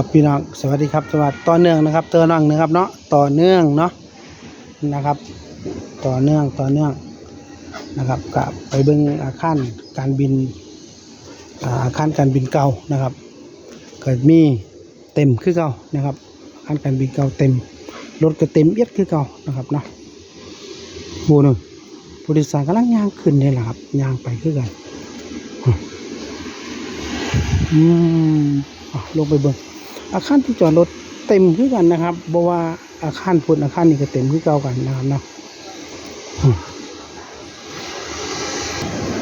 ครับพี่น้องสวัสดีครับสวัสดีต่อเนื่องนะครับเตือนน้องนะครับเนาะต่อเนื่องเนาะนะครับ ต่อเนื่องต่อเนื่องนะครับกับไปเบิ่งอาคารการบินอาคารการบินเก่านะครับเกิดมีเต็มคือเก่านะครับอาคารการบินเก่าเต็มรถก็เต็มเอียดคือเก่านะครับเนาะโอ้นู่นผู้โดยสารกำลังย่างขึ้นนี่แหละครับย่างไปคือกันอืมอะลงไปเบิ่ง อาคารที่จอดรถเต็มคือกันนะครับเพราะว่าอาคารพุ่นอาคารนี้ก็เต็มคือเก่ากันนะครับเนาะ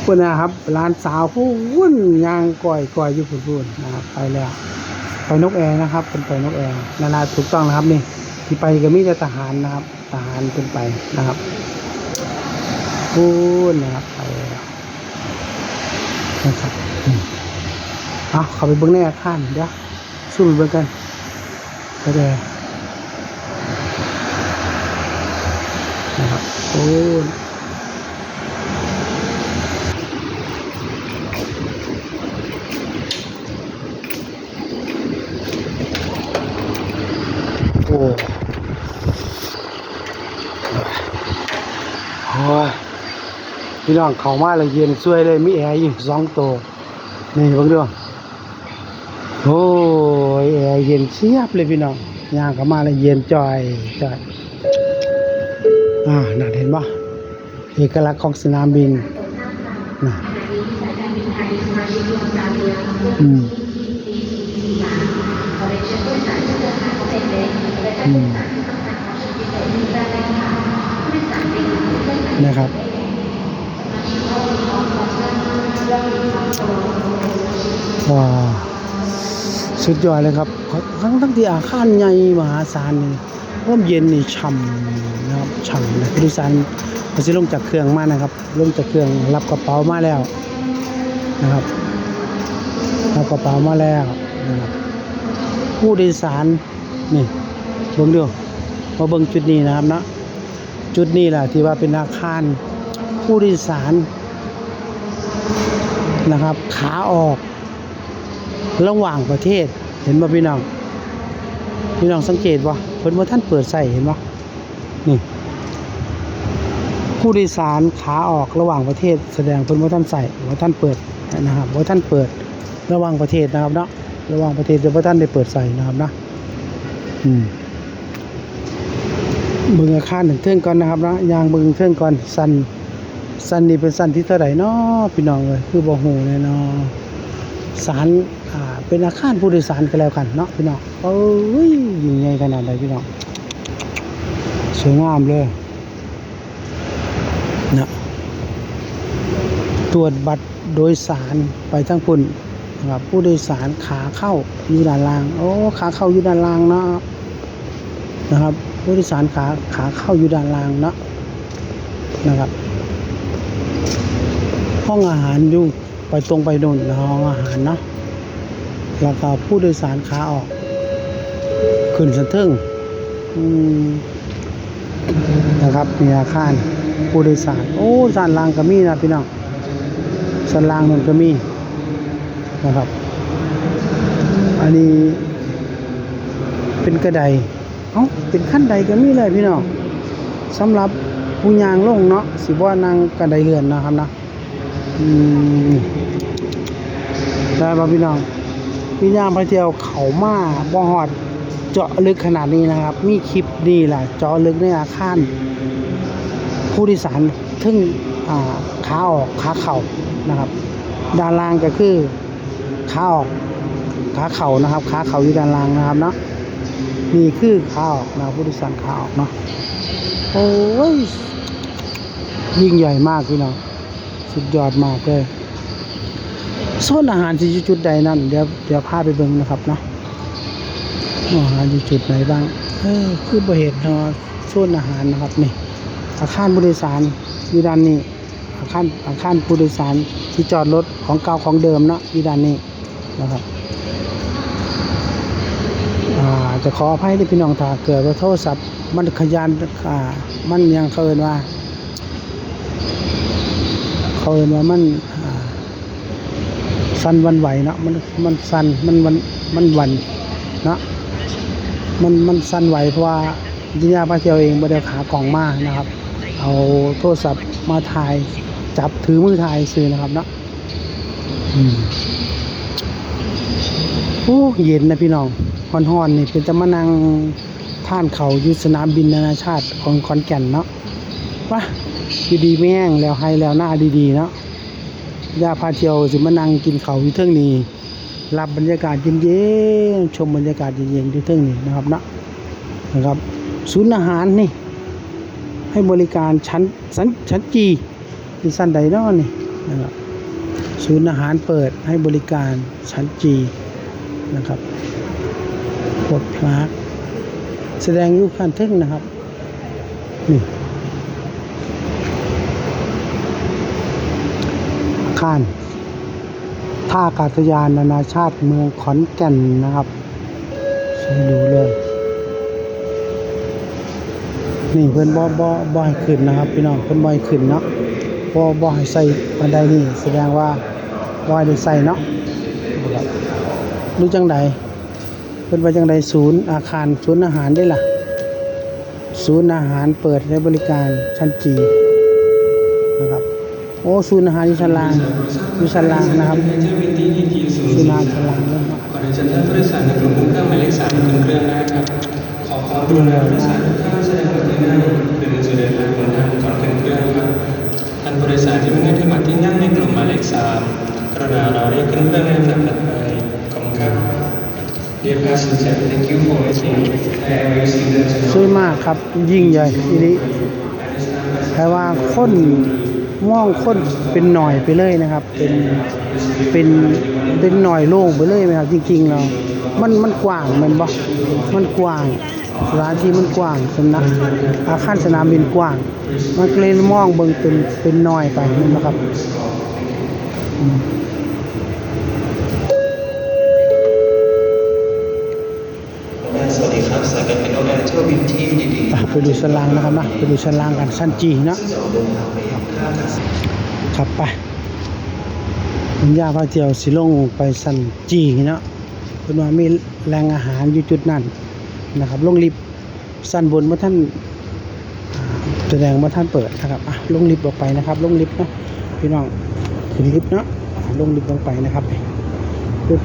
พุ่นนะครับร้านสาวผู้วุ่นยางก่อยก่อยอยู่พุ่นพุ่นนะครับไปแล้วไปนกแอร์นะครับเป็นไปนกแอร์นานาถูกต้องนะครับนี่ที่ไปก็มีแต่ทหารนะครับทหารเป็นไปนะครับพุ่นนะครับไปแล้วนะครับอืมเอาเข้าไปเบิ่งในอาคารเดี๋ยว สู้ไปเบิ่งกันก็ได้นะครับโอ้ยโอ้โอ้ยพี่น้องเข้ามาแล้วเย็นช่วยเลยมีแอร์อยู่สองตัวนี่เบิ่งดูโอ้ย แอร์เย็นเชียบเลยพี่น้องย่างเข้ามาแล้วเย็นจ่อยจ่อยอ่าน่าเห็นปะเอกลักษณ์ของสนามบินน่ะอืมอืมนะครับว้า สุดยอดเลยครับทั้งทั้งที่อาคารใหญ่มหาศาลนี่ร่มเย็นนี่ฉ่ำนะครับฉ่ำเลยผู้โดยสารเขาจะลงจากเครื่องมานะครับ ลงจากเครื่องรับกระเป๋ามาแล้วนะครับรับกระเป๋ามาแล้วนะครับผู้โดยสารนี่เบิ่งดูมาเบิ่งจุดนี้นะครับนะจุดนี้แหละที่ว่าเป็นอาคารผู้โดยสารนะครับ ขาออก ระหว่างประเทศ เห็นบ่พี่น้อง พี่น้องสังเกตว่าเพิ่นว่าท่านเปิดใส่เห็นบ่นี่ผู้โดยสารขาออกระหว่างประเทศ แสดงเพิ่นว่าท่านใส่ว่าท่านเปิดนะครับว่าท่านเปิดระหว่างประเทศนะครับเนาะระหว่างประเทศแต่ว่าท่านได้เปิดใส่นะครับนะอืมเบิ่งอาคารหนึ่งเทื่องก่อนนะครับนะยางเบิ่งเทื่องก่อนสันสันนี่เป็นสันที่เท่าไหร่นาะพี่น้องเอ้ยคือบ่ฮู้แน่เนาะสาร เป็นอาคารผู้โดยสารกันแล้วกันเนาะพี่น้องเอ้ยยิ่งใหญ่ขนาดไหนพี่น้องสวยงามเลยนะตรวจบัตรโดยสารไปทั้งพุ่นนะครับผู้โดยสารขาเข้าอยู่ด้านล่างโอ้ขาเข้าอยู่ด้านล่างเนาะนะครับ ผู้โดยสารขาขาเข้าอยู่ด้านล่างเนาะนะครับ ห้องอาหารอยู่ไปตรงไปโน่นห้องอาหารเนาะ แล้วก็ผู้โดยสารขาออก ขึ้นสะทิงนะครับมีอาคารผู้โดยสาร โอ้สานลางก็มีนะพี่น้องสานลางนั่นก็มีนะครับ อันนี้เป็นกระไดเอ้าเป็นขั้นใดก็มีเลยพี่น้องสำหรับผู้ยางลงเนาะสิบ่านางกระไดเรือนนะครับนะได้ป่ะพี่น้อง พี่ย่างไปเที่ยวเขามาบ่ฮอดเจาะลึกขนาดนี้นะครับ มีคลิปนี่แหละเจาะลึกในอาคารผู้โดยสารทึ่งขาออกขาเข่านะครับ ด้านล่างก็คือขาออกขาเข่านะครับขาเข่าอยู่ด้านล่างนะครับเนาะนี่คือขาออกนะผู้โดยสารขาออกเนาะโอ้ยยิ่งใหญ่มากพี่น้องสุดยอดมากเลย โซนอาหารที่จุดใดนั่นเดี๋ยวเดี๋ยวพาไปเบิ่งนะครับเนาะอาหารอยู่จุดไหนบ้าง เออคือบ่เห็นเนาะโซนอาหารนะครับนี่ อาคารผู้โดยสารอยู่ด้านนี้ อาคารอาคารผู้โดยสารที่จอดรถของเก่าของเดิมเนาะอยู่ด้านนี้นะครับจะขออภัยที่พี่น้องถ้าเกิดว่าโทรศัพท์มันขยันอ่ามันยังเขาเอินว่า เขาเห็นว่ามัน สั่นวันไหวเนาะมันมันสั่นมันวันมันหวันเนาะมันมันสั่นไหวเพราะว่าจิญญาพาเที่ยวเองบ่ได้เอาขากล่องมานะครับ เอาโทรศัพท์มาถ่ายจับถือมือถ่ายซื้อนะครับเนาะอืมโอ้เย็นนะพี่น้องฮอนๆนี่เป็นจะมานั่งท่านเขาอยู่สนามบินนานาชาติของขอนแก่นเนาะว่าอยู่ดีไม่แห้งแล้วให้แล้วหน้าดีๆเนาะ ยาพาเที่ยวสิมานั่งกินเขาวอยู่เทิงนี้รับบรรยากาศเย็นๆชมบรรยากาศเย็นๆอยู่เทิงนี้นะครับนะนะครับศูนย์อาหารนี่ ให้บริการชั้นชั้นชั้นจีที่สั้นใดนาะนี่นะครับศูนย์อาหารเปิดให้บริการชั้นจีนะครับกดพลาแสดงอยุคขั้นทึ่งนะครับนี่ อาคาร ท่าอากาศยานนานาชาติเมืองขอนแก่นนะครับช่วยดูเลย นี่เพิ่อนบ่บ่บ่ให้ขึ้นนะครับ พี่น้องเพิ่อนบ่ให้ขึ้นเนาะบ่บ่ให้ใส่บันไดนี่แสดงว่าบ่ให้ได้ใส่เนาะรู้จังใดเพิ่อนว่าจังใดศูนย์อาคารศูนย์อาหารได้ล่ะ ศูนย์อาหารเปิดให้บริการชั้นจี อ้ศูนย์อาหารอยู่ชั้นล่างอยู่ชั้นล่างนะครับศูนย์อาหารชั้นล่างเริ่มเนาะขอเรียนเชิญท่านผู้โดยสารในกลุ่มเครื่องหมายเลขสามขึ้นเครื่องนะครับขอความกรุณาผู้โดยสารทุกท่านแสดงบัตรที่นั่งหรือหนังสือเดินทางบนทางก่อนขึ้นเครื่องครับท่านผู้โดยสารที่ไม่ได้ที่บัตรที่นั่งในกลุ่มหมายเลขสามกรุณารอเรียกขึ้นเครื่องในลำดับถัดไปขอบคุณครับ Dear passenger, thank you for waiting. I have received the สวยมากครับยิ่งใหญ่ทีนี้แปลว่าคน มองคนเป็นหน่อยไปเลยนะครับ เป็นเป็นเป็นหน่อยโล่งไปเลยไหมครับ จริงๆแล้วมันมันกว้างแมันบ่มันกว้างสถานที่มันกว้างสำนักอาคารสนามบินกว้าง มันก็เลยมองเบิ่งเป็นเป็นหน่อยไปนั่นนะครับอืมสวัสดีครับสายการบินนกแอร์เที่ยวบินที่ดีอะไปดูชั้นล่างนะครับนะไปดูชั้นล่างกันชั้นจีเนาะ ๆจะออกเดินทางไปยัท่าอากาศครับไปผมยาพาเที่ยวสิลงไปสันจีเนาะเพิ่นว่ามีแหล่งอาหารอยู่จุดนั้นนะครับ ลงลิฟสั้นบนว่าท่านแสดงว่าท่านเปิดนะครับอะลงลิฟต์ออกไปนะครับ ลงลิฟต์นะพี่น้องขึ้นลิฟต์เนาะลงลิฟต์ลงไปนะครับ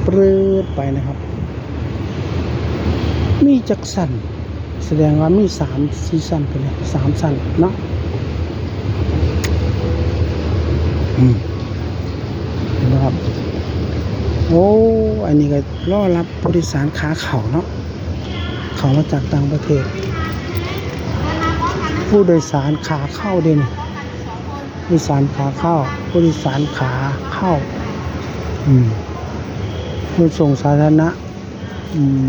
เปรืดๆไปนะครับ มีจักสันแสดงว่ามีสามซีซันไปเลยสามสันเนาะ อืม เห็นไหมครับ โอ้ อันนี้ก็รอรับผู้โดยสารขาเข่าเนาะ เขามาจากต่างประเทศ ผู้โดยสารขาเข้าเด่นผู้โดยสารขาเข้า ผู้โดยสารขาเข้า อืมผู้ส่งสาธารณะ อืม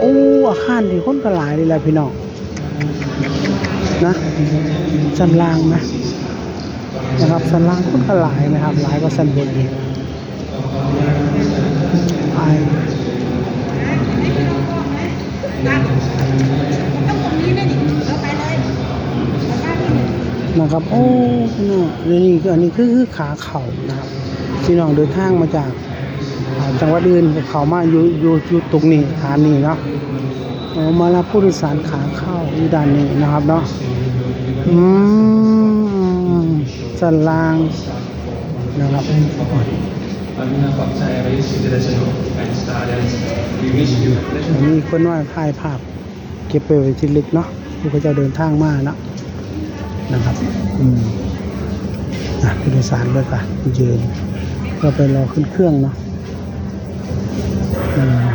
โอ้อาคารที่คนก็หลายเลยแหละพี่น้องนะชั้นล่างนะ นะครับสันล่างคนก็หลายนะครับหลายกว่าสันบนอีกไปนะครับโอ้พี่น้องนี่ออันนี้คือคือขาเข่านะครับพี่น้องเดินทางมาจากจังหวัดอื่นเขามาอยู่อยู่อยู่ตรงนี้ฐานนี้เนาะมารับผู้โดยสารขาเข้าอยู่ด้านนี้นะครับเนาะอืม สันล่างนะครับ มีคนว่าถ่ายภาพ เก็บไปไว้ที่ลึกเนาะผู้เขาเจะเดินทางมาเนาะนะครับ อืมอะผู้โดยสารเลยค่ะยืนก็ไปรอขึ้นเครื่องเนาะอืม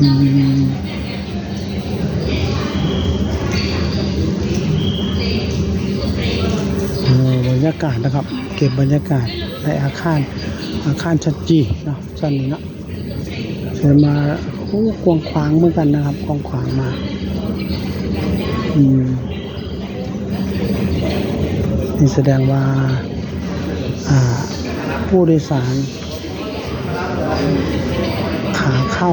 อืมโอ้บ รรยากาศนะครับ เก็บบรรยากาศในอาคารอาคารชัดจีเนาะชั้นนี้เนาะเชิญมาโอ้กวางขวางเหมือนกันนะครับกวางขวางมาอืมนี่แสดงว่าอ่าผู้โดยสารขาเข้า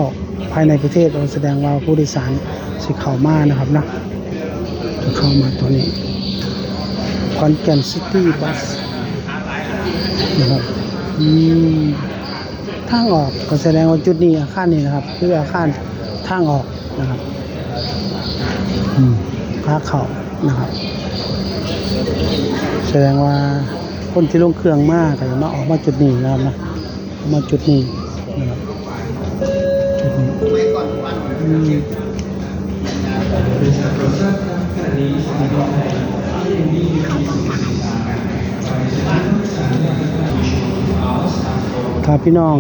ภายในประเทศเราแสดงว่าผู้โดยสารสิเข้ามานะครับนะจะเข้ามาตัวนี้ คอนแกนซิตี้บัสนะครับอืมทางออกก็แสดงว่าจุดนี้อาคารนี้นะครับคืออาคารทางออกนะครับอืมขาเขานะครับ แสดงว่าคนที่ลงเครื่องมากก็จะมาออกมาจุดนี้นะครับนะมาจุดนี้นะครับจุดนี้อืม บริษัทโปรดทราบครับขณะนี้สถานีรถไฟที่ยังมีอยู่ที่สื่อสารไปสถานีรถไฟสายนี้เอาพี่น้อง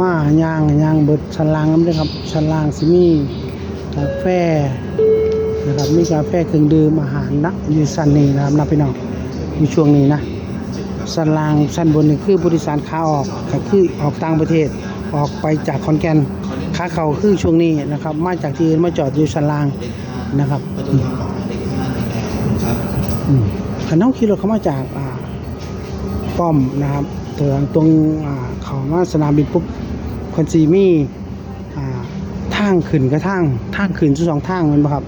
มาย่างย่างเบิดชั้นล่างน้ำด้อครับชั้นล่างสิมีกาแฟนะครับมีกาแฟเครื่องดื่มอาหารนะอยู่ชั้นนี้นะครับนะพี่น้องอยู่ช่วงนี้นะชั้นล่างชั้นบนนี่คือผู้โดยสารขาออกก็คือออกต่างประเทศออกไปจากขอนแก่นขาเขาคือช่วงนี้นะครับ มาจากที่อื่นมาจอดอยู่ชั้นล่างนะครับ อืมคันเฮาขี่รถเข้ามาจากป้อมนะครับตรงตรงอ่าเขามาสนามบินปุ๊บเพิ่นสิมีอ่าทางขึ้นกับทางทางขึ้นสองทางม่นบ่ครับ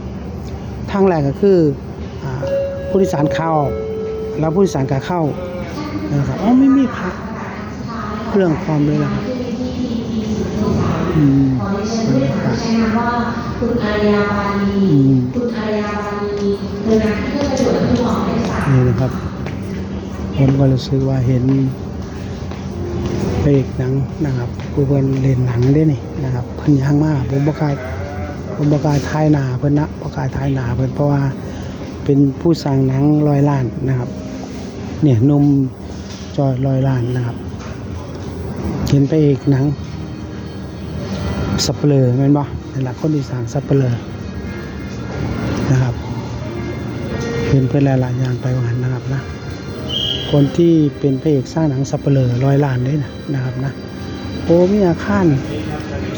ทางแรกก็คืออผู้โดยสารเข้าออกแล้วผู้โดยสารขาเข้านะครับอ๋อไม่มีพักเครื่องความเลยนะครับ อืมบรรยากาศใช้นามว่าคุณอารยาบาลีคุณอารยาบาลีเธอนักที่เพื่อประโยชน์และผู้หวังได้สานี่นะครับผมก็รู้สึกว่าเห็นพระเอกหนังนะครับผู้เพิ่อนเล่นหนังได้นี่นะครับเพิ่นยังมากผมบ่กล้าผมบ่กล้าทายหนาเพิ่นนะบ่กล้าทายหนาเพิ่นเพราะว่าเป็นผู้สร้างหนังร้อยล้านนะครับ เนี่ยหนมจอยร้อยล้านนะครับ เห็นพระเอกหนัง สับเปลือแม่นบ่นั่นล่ะคนที่สางสับเปลือนะครับเห็นเพื่อนหลายๆอย่างไปวันนะครับนะคนที่เป็นพระเอกสร้างหนังสับเปลือร้อยล้านด้วยนะนะครับนะโอ้มีอาคาร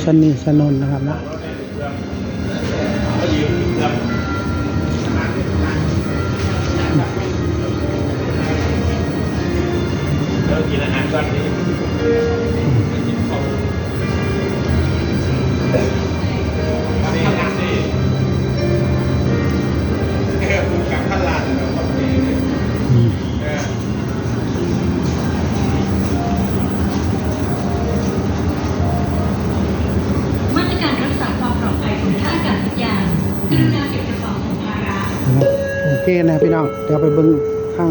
ชนนีสนนนะครับนะกินอาหารก่อน มมาตรการรักษาความปลอดภัยของท่าอากาศยานกรุณาเก็บกระเป๋าสัมภาระนะครับโอเคนะพี่น้องเดี๋ยวไปเบิ่งข้าง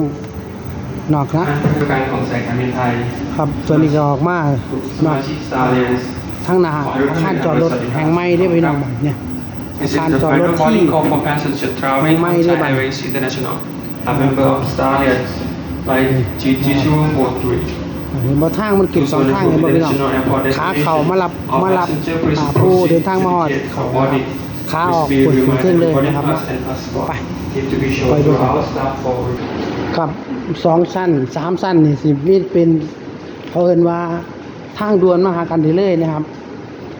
นอกนะทางการของสายการบินไทย ครับตัวนี้ก็ออกมาสนอมากชิก Star Alliance ทั้งหน้าอาคารจอดรถแห่งใหม่ได้อพี่น้องบัดเนี่ยอา This is คาร the จอดรถ final ที่ boarding call for passengers traveling May on Mai Thai dia, Bang. Airways International. A member of Star Alliance flight GT243. เห็นบ่ทางมันเก็บสองทางเห็นบ่พี่น้องขาเข่ามารับมารับอ่าผู้เดินทางมาฮอดเขานะครับขาออกปวดขึ้นเครื่องเลยนะครับนะไปไปดูครับครับสองสั้นสามสั้นนี่สิมีเป็นเขาเอินว่า ทางด่วนมาหากันได้เลยนะครับ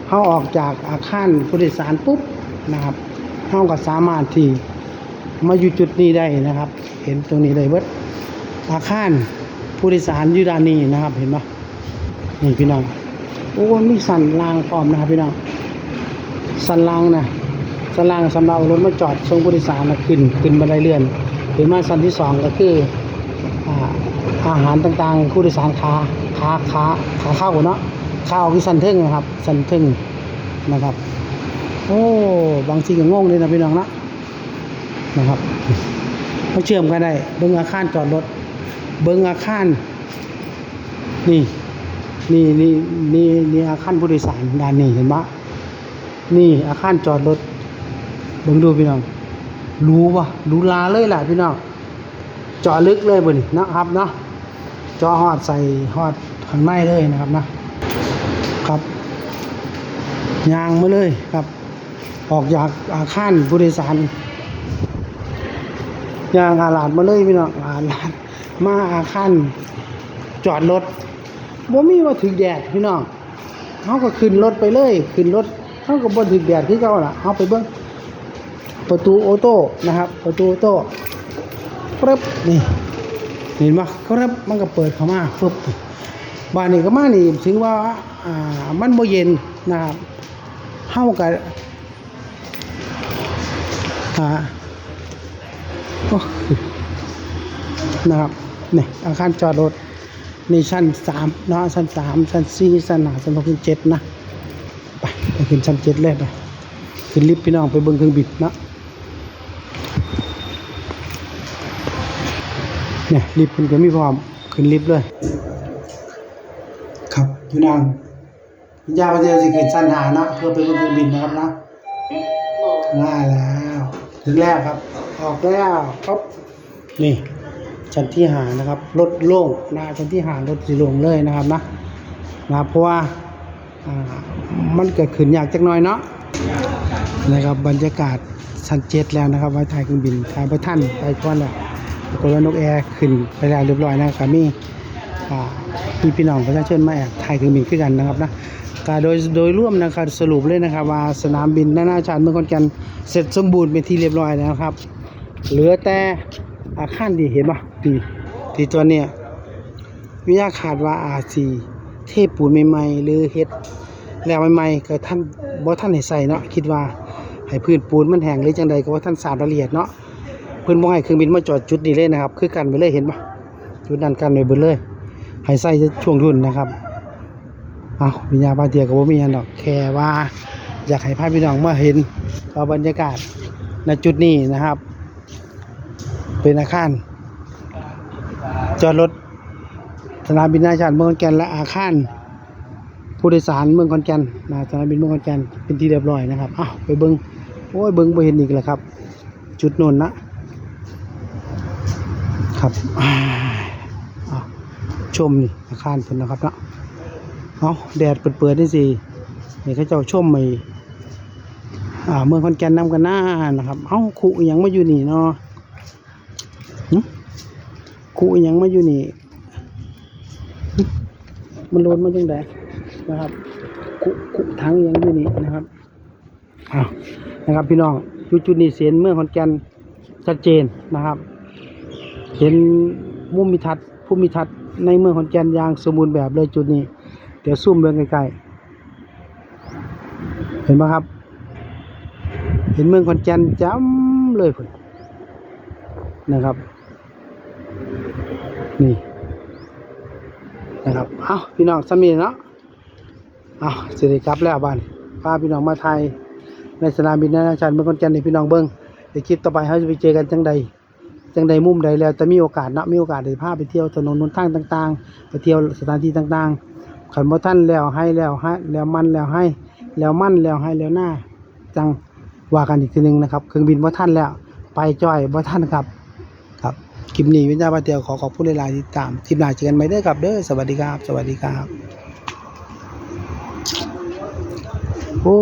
เขาออกจากอาคารผู้โดยสารปุ๊บนะครับเขาก็สามารถที่มาอยู่จุดนี้ได้นะครับ เห็นตรงนี้เลยเบิดอาคารผู้โดยสารยูดานีนะครับ เห็นปะนี่พี่น้องโอ้มีสันรางพร้อมนะครับพี่น้องสันรางนะสันรางสำหรับรถมาจอดส่งผู้โดยสารนะขึ้นขึ้นบันไดเลื่อนขึ้นมาสันที่สองก็คืออาอาหารต่างๆผู้โดยสารขา ขาขาขาเข้าเนาะข้าวคือสันเทิงนะครับ สันเทิงนะครับ โอ้บางทีก็งงเลยนะพี่น้องนะนะครับเขาเชื่อมกันได้ เบิ้งอาคารจอดรถ เบิ้งอาคารนี่นี่นี่นี่นี่อาคารผู้โดยสารด้านนี้เห็นปะนี่อาคารจอดรถเบิ่งดูพี่น้อง รู้ปะรู้ลาเลยแหละพี่น้อง เจาะลึกเลยบ่นี่นะครับเนาะเจาะฮอดใส่ฮอด ข้างในเลยนะครับนะครับยางมาเลยครับ ออกจากอาคารผู้โดยสารยางอาลาดมาเลยพี่น้องอาลาดมาอาคารจอดรถบ่มีว่าถึกแดดพี่น้องเขาก็ขึ้นรถไปเลยขึ้นรถเขาก็บ่ถึกแดดคือเก่าล่ะเอาไปเบิ่งประตูออโต้นะครับ ประตูออโต้ปึ๊บนี่เห็นปะครับมันก็เปิดเข้ามาปึ๊บ บ้านนี้ก็มานี่ถึงว่าอ่ามันบ่เย็นนะครับเฮาก็อ่าโอ้นะครับนี่อาคารจอดรถนี่ชั้นสามเนาะชั้นสามชั้นสี่ชั้นห้าชั้นหกชั้นเจ็ดนะไปไปขึ้นชั้นเจ็ดเลยไปขึ้นลิฟต์พี่น้องไปเบิ่งเครื่องบินนะเนี่ยลิฟต์มันก็มีพร้อมขึ้นลิฟต์เลย ครับพี่น้องพี่ยาประเดี๋ยสิขึ้นชั้นหานะเพื่อไปเบิ่งเครื่องบินนะครับนะง่ายแล้ว ถึงแล้วครับ ออกแล้วครับนี่ชั้นที่หานะครับรถโล่งนะชั้นที่หารถสีโล่งเลยนะครับนะนะเพราะว่าอ่ามันเกิดขึ้นยากจักหน่อยเนาะนะครับบรรยากาศชั้นเจ็ดแล้วนะครับไว้ถ่ายเครื่องบินถ่ายไปท่านไปก่อนแล้วปรากฏว่านกแอร์ขึ้นไปแล้วเรียบร้อยนะครับมีอ่า มีพี่น้องประชาชนมาแอบถ่ายเครื่องบินขึ้นกันนะครับนะก็โดยโดยร่วมนะครับสรุปเลยนะครับ ว่าสนามบินนานาชาติเมืองขอนแก่นเสร็จสมบูรณ์เป็นที่เรียบร้อยแล้วครับ เหลือแต่อาคารที่เห็นป่ะที่ที่ตัวเนี้ยวิทยาขาดว่าอาซีเทปูนใหม่ๆหรือเฮ็ดแล้วใหม่ๆก็ท่านบ่ท่านให้ใส่เนาะคิดว่าให้พื้นปูนมันแห้งหรือจังใดก็ว่าท่านสาดรายละเอียดเนาะเพิ่นบ่ให้เครื่องบินมาจอดจุดนี้เลยนะครับ คือกันไปเลยเห็นป่ะจุดนั้นกันไว้เบิดเลย ให้ใส่ช่วงรุ่นนะครับเอาวิญญาณบาเตียก็บ่มีหยังดอกแค่ว่า อยากให้พาพี่น้องมาเห็นว่าบรรยากาศณจุดนี้นะครับ เป็นอาคารจอดรถสนามบินนานาชาติเมืองขอนแก่นและอาคารผู้โดยสารเมืองขอนแก่นนะสนามบินเมืองขอนแก่นเป็นที่เรียบร้อยนะครับอ้าวไปเบิงโอ้ยเบิงไปเห็นอีกแล้วครับ จุดนนนะครับอ่า ชมนี่อาคารเพิ่นนะครับเนาะเอาแดดเปิดๆนี่สินี่เขาเจ้าชมใหม่อ่าเมืองขอนแก่นนำกันหน้านะครับ เอ้าคุอหยังมาอยู่นี่เนาะหึกูอิหยังมาอยู่นี่ มันโลนมาจังไดนะครับกูกูทั้งยังอยู่นี่นะครับอ้าวนะครับพี่น้องจุดจุดนี้เสียนเมืองขอนแก่นชัดเจนนะครับ เห็นมุมมิทัศน์ภูมิทัศน์ ในเมืองขอนแก่นอย่างสมบูรณ์แบบเลยจุดนี้ เดี๋ยวซูมเบิ่งใกล้ๆเห็นไหมครับ เห็นเมืองขอนแก่นจำเลยพุ่นนะครับ นี่นะครับ เอาพี่น้องสามีเนาะเอาสิริกลับแล้วบ้านพาพี่น้องมาไทยในสนามบินนานาชาติเมืองขอนแก่นในพี่น้องเบิ้งในคลิปต่อไปเขาจะไปเจอกันจังใด จังใดมุมใดแล้วจะมีโอกาสเนาะมีโอกาสได้พาไปเที่ยวถนนหนทางต่าง ๆ ไปเที่ยวสถานที่ต่างๆขันบ่ท่านแล้วให้แล้วให้แล้วมันแล้วให้ แล้วมันแล้วให้แล้วหน้า จังว่ากันอีกทีหนึงนะครับเครื่องบินบ่ท่านแล้ว ไปจ้อยบ่ท่านครับ ครับคลิปนี้วิญญาณบาเตียวขอขอบคุณหลายๆที่ตามคลิปหน้าเจอกันใหม่เด้อครับเด้อสวัสดีครับ สวัสดีครับ โอ้